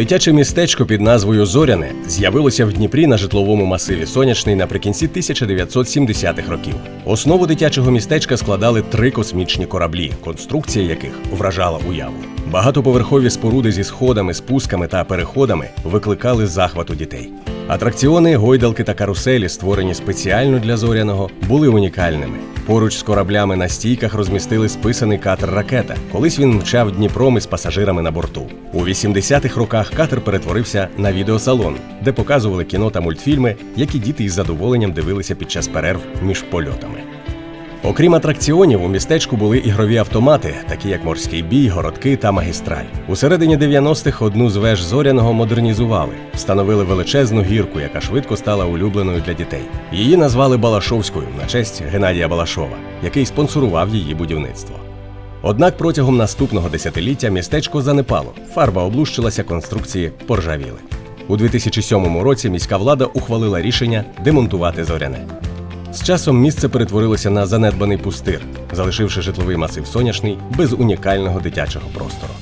Дитяче містечко під назвою Зоряне з'явилося в Дніпрі на житловому масиві Сонячний наприкінці 1970-х років. Основу дитячого містечка складали три космічні кораблі, конструкція яких вражала уяву. Багатоповерхові споруди зі сходами, спусками та переходами викликали захват у дітей. Атракціони, гойдалки та каруселі, створені спеціально для зоряного, були унікальними. Поруч з кораблями на стійках розмістили списаний катер ракета. Колись він мчав Дніпром із пасажирами на борту. У 80-х роках катер перетворився на відеосалон, де показували кіно та мультфільми, які діти із задоволенням дивилися під час перерв між польотами. Окрім атракціонів, у містечку були ігрові автомати, такі як морський бій, городки та магістраль. У середині 90-х одну з веж зоряного модернізували, встановили величезну гірку, яка швидко стала улюбленою для дітей. Її назвали Балашовською на честь Геннадія Балашова, який спонсорував її будівництво. Однак протягом наступного десятиліття містечко занепало, фарба облущилася, конструкції поржавіли. У 2007 році міська влада ухвалила рішення демонтувати зоряне. З часом місце перетворилося на занедбаний пустир, залишивши житловий масив сонячний без унікального дитячого простору.